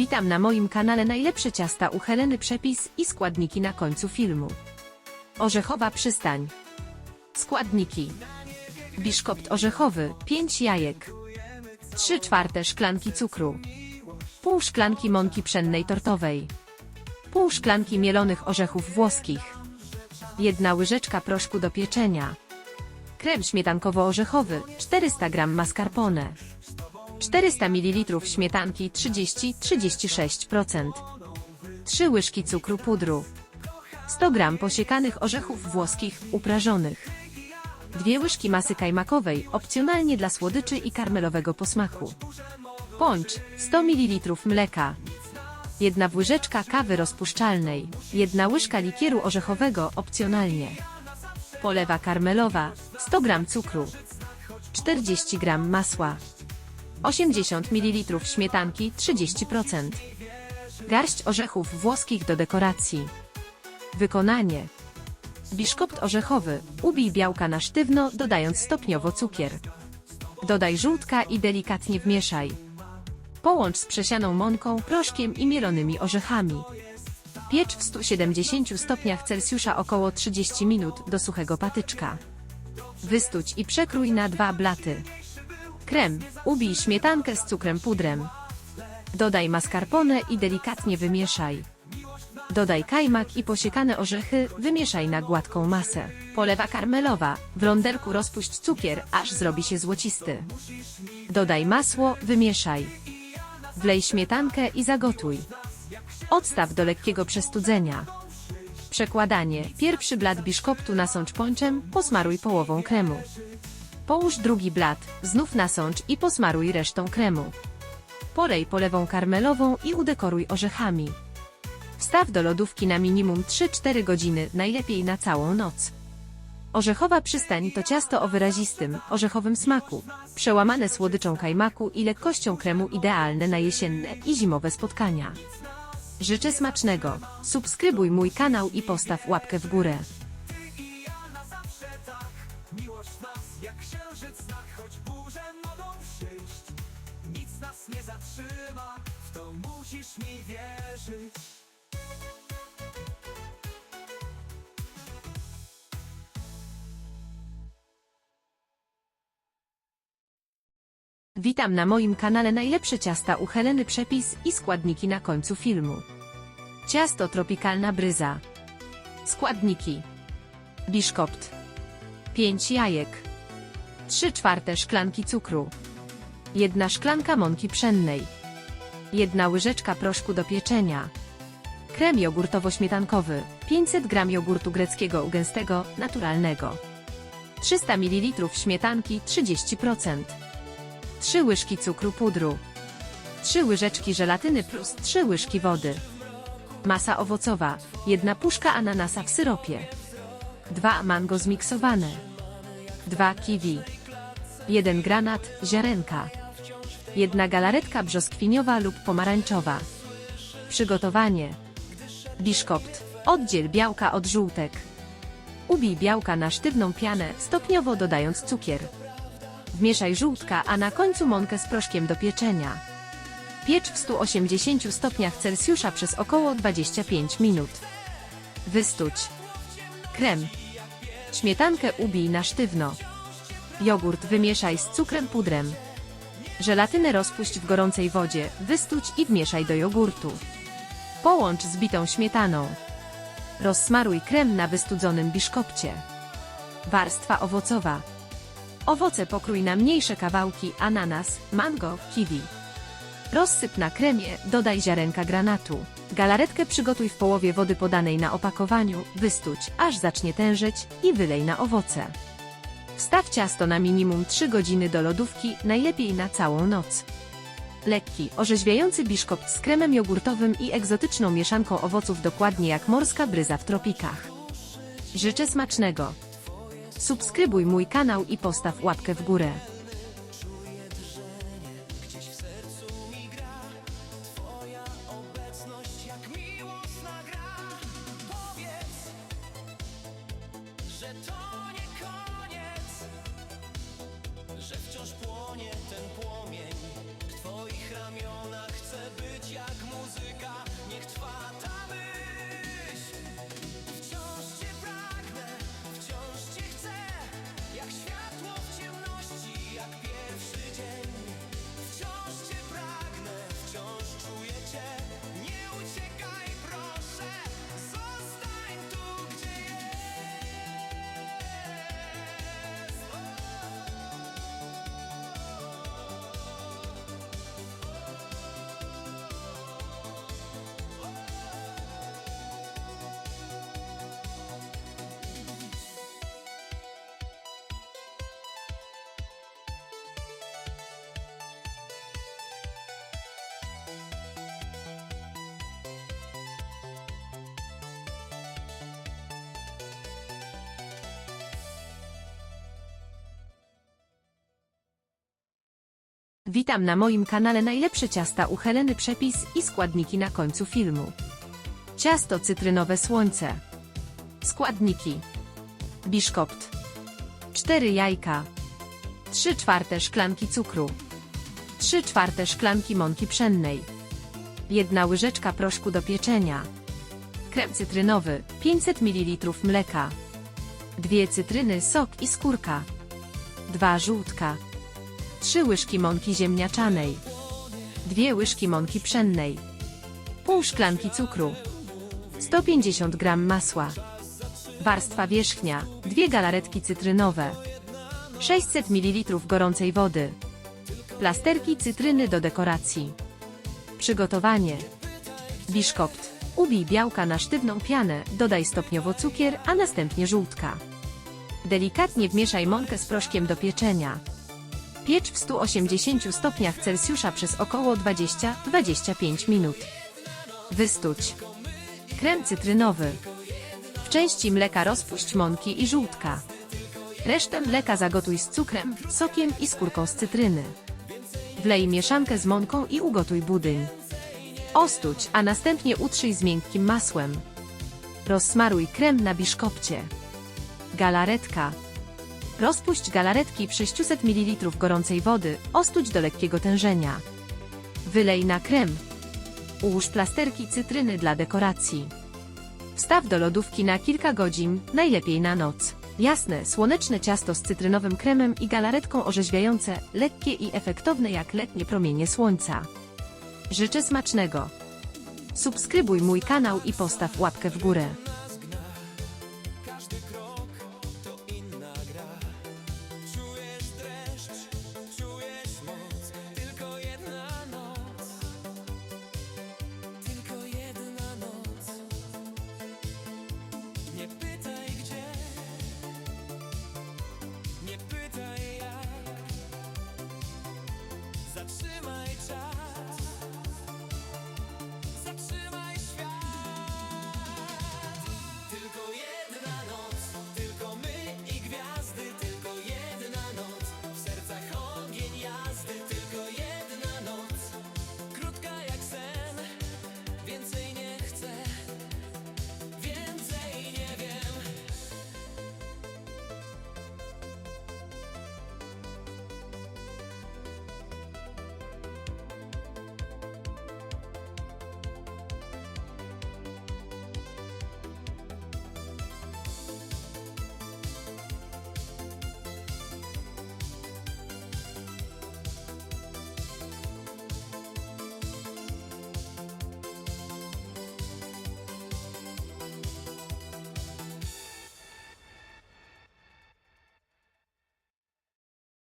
Witam na moim kanale Najlepsze ciasta u Heleny Przepis i składniki na końcu filmu. Orzechowa przystań. Składniki. Biszkopt orzechowy, 5 jajek. 3 czwarte szklanki cukru. Pół szklanki mąki pszennej tortowej. Pół szklanki mielonych orzechów włoskich. Jedna łyżeczka proszku do pieczenia. Krem śmietankowo-orzechowy, 400 g mascarpone. 400 ml śmietanki 30-36%. 3 łyżki cukru pudru. 100 g posiekanych orzechów włoskich uprażonych. 2 łyżki masy kajmakowej, opcjonalnie dla słodyczy i karmelowego posmaku. Poncz 100 ml mleka. 1 łyżeczka kawy rozpuszczalnej. 1 łyżka likieru orzechowego, opcjonalnie. Polewa karmelowa 100 g cukru. 40 g masła. 80 ml śmietanki 30%. Garść orzechów włoskich do dekoracji. Wykonanie. Biszkopt orzechowy. Ubij białka na sztywno, dodając stopniowo cukier. Dodaj żółtka i delikatnie wmieszaj. Połącz z przesianą mąką, proszkiem i mielonymi orzechami. Piecz w 170 stopniach Celsjusza około 30 minut do suchego patyczka. Wystuć i przekrój na dwa blaty. Krem. Ubij śmietankę z cukrem pudrem. Dodaj mascarpone i delikatnie wymieszaj. Dodaj kajmak i posiekane orzechy, wymieszaj na gładką masę. Polewa karmelowa. W rondelku rozpuść cukier, aż zrobi się złocisty. Dodaj masło, wymieszaj. Wlej śmietankę i zagotuj. Odstaw do lekkiego przestudzenia. Przekładanie. Pierwszy blat biszkoptu nasącz ponczem, posmaruj połową kremu. Połóż drugi blat, znów nasącz i posmaruj resztą kremu. Polej polewą karmelową i udekoruj orzechami. Wstaw do lodówki na minimum 3-4 godziny, najlepiej na całą noc. Orzechowa przystań to ciasto o wyrazistym, orzechowym smaku, przełamane słodyczą kajmaku i lekkością kremu idealne na jesienne i zimowe spotkania. Życzę smacznego, subskrybuj mój kanał i postaw łapkę w górę. Musisz mi wierzyć. Witam na moim kanale Najlepsze ciasta u Heleny Przepis i składniki na końcu filmu. Ciasto tropikalna bryza. Składniki. Biszkopt. 5 jajek. 3 czwarte szklanki cukru. 1 szklanka mąki pszennej. 1 łyżeczka proszku do pieczenia. Krem jogurtowo-śmietankowy. 500 g jogurtu greckiego gęstego, naturalnego. 300 ml śmietanki 30%. 3 łyżki cukru pudru, 3 łyżeczki żelatyny plus 3 łyżki wody. Masa owocowa, 1 puszka ananasa w syropie, 2 mango zmiksowane, 2 kiwi, 1 granat, ziarenka, 1 galaretka brzoskwiniowa lub pomarańczowa. Przygotowanie. Biszkopt. Oddziel białka od żółtek. Ubij białka na sztywną pianę, stopniowo dodając cukier. Wmieszaj żółtka, a na końcu mąkę z proszkiem do pieczenia. Piecz w 180 stopniach Celsjusza przez około 25 minut. Wystuć. Krem. Śmietankę ubij na sztywno. Jogurt wymieszaj z cukrem pudrem. Żelatynę rozpuść w gorącej wodzie, wystuć i wmieszaj do jogurtu. Połącz z bitą śmietaną. Rozsmaruj krem na wystudzonym biszkopcie. Warstwa owocowa. Owoce pokrój na mniejsze kawałki, ananas, mango, kiwi. Rozsyp na kremie, dodaj ziarenka granatu. Galaretkę przygotuj w połowie wody podanej na opakowaniu, wystuć, aż zacznie tężeć i wylej na owoce. Wstaw ciasto na minimum 3 godziny do lodówki, najlepiej na całą noc. Lekki, orzeźwiający biszkopt z kremem jogurtowym i egzotyczną mieszanką owoców dokładnie jak morska bryza w tropikach. Życzę smacznego. Subskrybuj mój kanał i postaw łapkę w górę. Płonie ten płomień W Twoich ramionach Witam na moim kanale najlepsze ciasta u Heleny przepis i składniki na końcu filmu. Ciasto cytrynowe słońce. Składniki. Biszkopt. 4 jajka. 3 czwarte szklanki cukru. 3 czwarte szklanki mąki pszennej. 1 łyżeczka proszku do pieczenia. Krem cytrynowy 500 ml mleka. 2 cytryny, sok i skórka. 2 żółtka. 3 łyżki mąki ziemniaczanej. 2 łyżki mąki pszennej. Pół szklanki cukru. 150 g masła. Warstwa wierzchnia, 2 galaretki cytrynowe. 600 ml gorącej wody. Plasterki cytryny do dekoracji. Przygotowanie. Biszkopt. Ubij białka na sztywną pianę, dodaj stopniowo cukier, a następnie żółtka. Delikatnie wmieszaj mąkę z proszkiem do pieczenia. Piecz w 180 stopniach Celsjusza przez około 20-25 minut. Wystuć. Krem cytrynowy. W części mleka rozpuść mąki i żółtka. Resztę mleka zagotuj z cukrem, sokiem i skórką z cytryny. Wlej mieszankę z mąką i ugotuj budyń. Ostuć, a następnie utrzyj z miękkim masłem. Rozsmaruj krem na biszkopcie. Galaretka. Rozpuść galaretki w 600 ml gorącej wody, ostuć do lekkiego tężenia. Wylej na krem. Ułóż plasterki cytryny dla dekoracji. Wstaw do lodówki na kilka godzin, najlepiej na noc. Jasne, słoneczne ciasto z cytrynowym kremem i galaretką orzeźwiające, lekkie i efektowne jak letnie promienie słońca. Życzę smacznego. Subskrybuj mój kanał i postaw łapkę w górę.